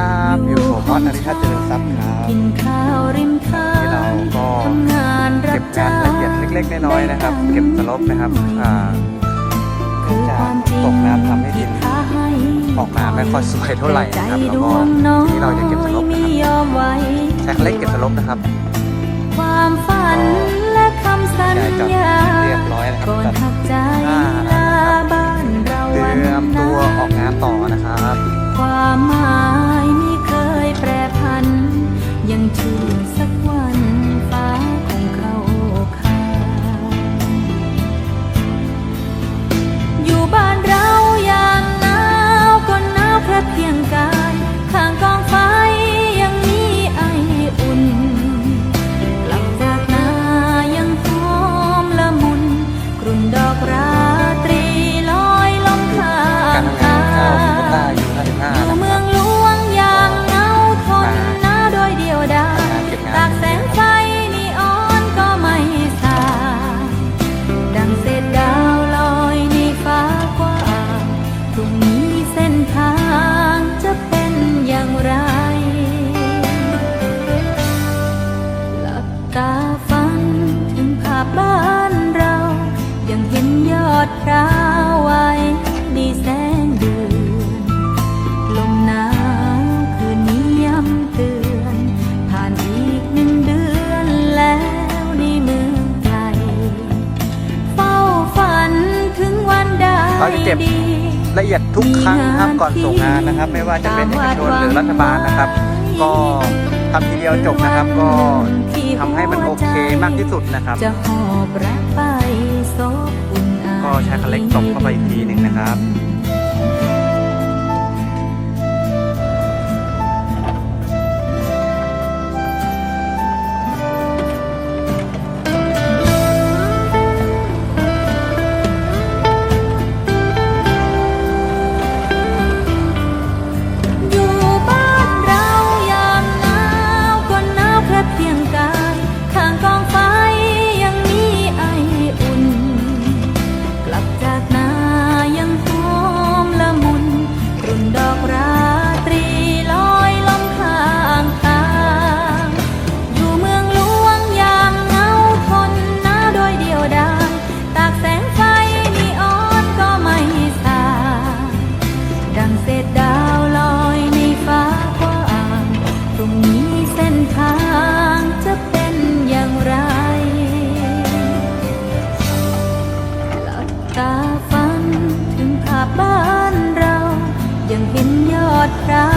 าติเจริญทรัพย์ครับกินข้าวริมทาที่เรางก็ทำงานรัเก็บบงาจ้านละเอียดงเล็ก ๆ น้อยๆนะครับ เก็บสลบนะครับอ่าคือจะความจริงตกน้ำทำให้ดินที่ท้าให้ออกมาไม่ค่อยสวยเท่าไหร่นะครับแต่ใจแล้วดก็วงน้อยที่เราจะเก็บสลบไม่นะครับยอมไว้ใช้คันเล็กเก็บสลบนะครับความฝันและคำสัญใช่จอดญาเรียบร้อยนะครับก่อนจัดหักใจลา ดพร้าวไว้ดีแสงเดือนลมหนาวคืนนี้ย้ำเตือน ผ่านอีกหนึ่งเดือนแล้วในเมืองไกลเฝ้าฝันถึงวันได้เราจะเก็บดีละเอียดทุกครั้งนะครับก่อนส่งงานนะครับ ไม่ว่าจะเป็นเอกชนหรือรัฐบาลนะครับ ก็ทำทีเดียวจบนะครับ ก็ทำให้มันโอเคมากที่สุดนะครับ จะหอบรักไป ก็ใช้คันเล็กตบเข้าไปอีกทีหนึ่งนะครับ อดพระ